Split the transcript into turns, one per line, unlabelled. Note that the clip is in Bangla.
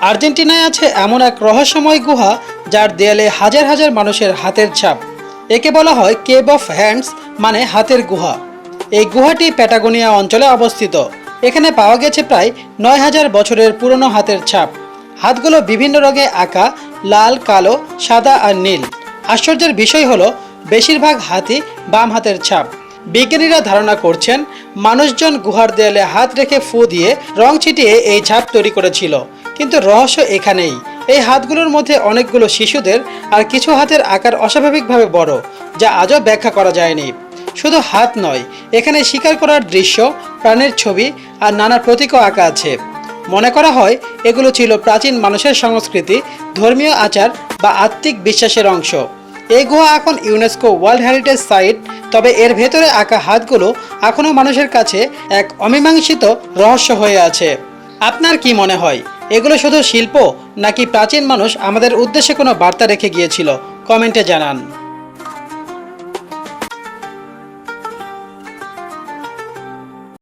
আর্জেন্টিনায় আছে এমন এক রহস্যময় গুহা যার দেয়ালে হাজার হাজার মানুষের হাতের ছাপ। একে বলা হয় কেভ অফ হ্যান্ডস মানে হাতের গুহা। এই গুহাটি প্যাটাগোনিয়া অঞ্চলে অবস্থিত। এখানে পাওয়া গেছে প্রায় নয় হাজার বছরের পুরনো হাতের ছাপ। হাতগুলো বিভিন্ন রঙে আঁকা, লাল, কালো, সাদা আর নীল। আশ্চর্যের বিষয় হলো, বেশিরভাগ হাতই বাম হাতের ছাপ। বিজ্ঞানীরা ধারণা করছেন, মানুষজন গুহার দেয়ালে হাত রেখে ফু দিয়ে রং ছিটিয়ে এই ছাপ তৈরি করেছিল। কিন্তু রহস্য এখানেই। এই হাতগুলোর মধ্যে অনেকগুলো শিশুদের আর কিছু হাতের আকার অস্বাভাবিকভাবে বড়, যা আজও ব্যাখ্যা করা যায়নি। শুধু হাত নয়, এখানে শিকার করার দৃশ্য, প্রাণের ছবি আর নানা প্রতীকও আঁকা আছে। মনে করা হয়, এগুলো ছিল প্রাচীন মানুষের সংস্কৃতি, ধর্মীয় আচার বা আত্মিক বিশ্বাসের অংশ। এই গুহা এখন ইউনেস্কো ওয়ার্ল্ড হেরিটেজ সাইট তবে এর ভেতরে আঁকা হাতগুলো এখনও মানুষের কাছে এক অমীমাংসিত রহস্য হয়ে আছে। আপনার কি মনে হয়, এগুলো শুধু শিল্প নাকি প্রাচীন মানুষ আমাদের উদ্দেশ্যে কোনো বার্তা রেখে গিয়েছিল? কমেন্টে জানান।